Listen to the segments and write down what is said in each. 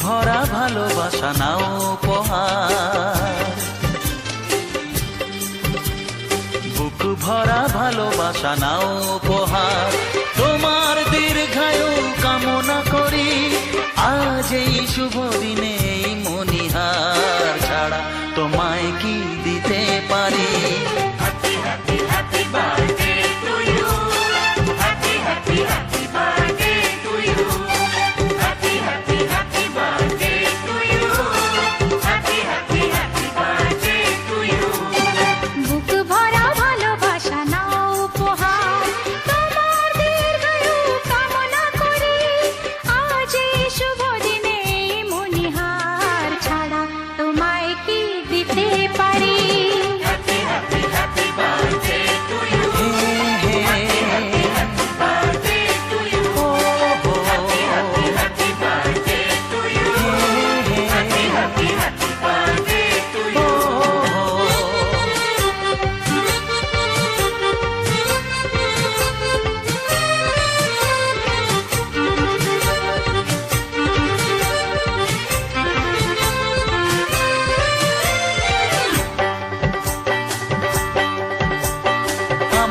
ভরা ভালোবাসা, নাও উপহার। বুক ভরা ভালোবাসা, নাও উপহার। তোমার দীর্ঘায়ু কামনা করি, আজ এই শুভ দিনে মনিহার ছাড়া তোমায় কি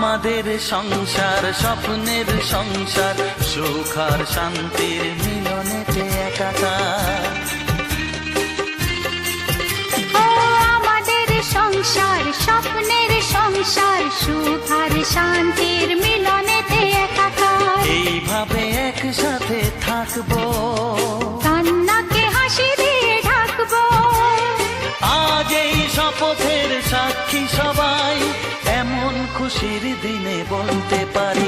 আমাদের সংসার স্বপ্নের সংসার সুখ আর শান্তির মিলনেতে একাকার। আমাদের সংসার স্বপ্নের সংসার সুখ আর শান্তির মিলনেতে একাকার। এইভাবে একসাথে থাকব। খুশির দিনে বলতে পারি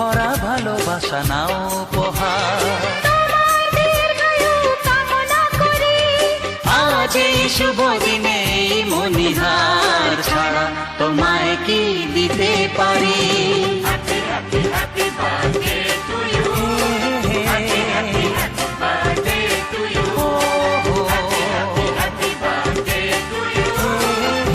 ভরা ভালোবাসা নাও উপহার। আজ এই শুভ দিনে মনিহার ছাড়া তোমায় কি দিতে পারি?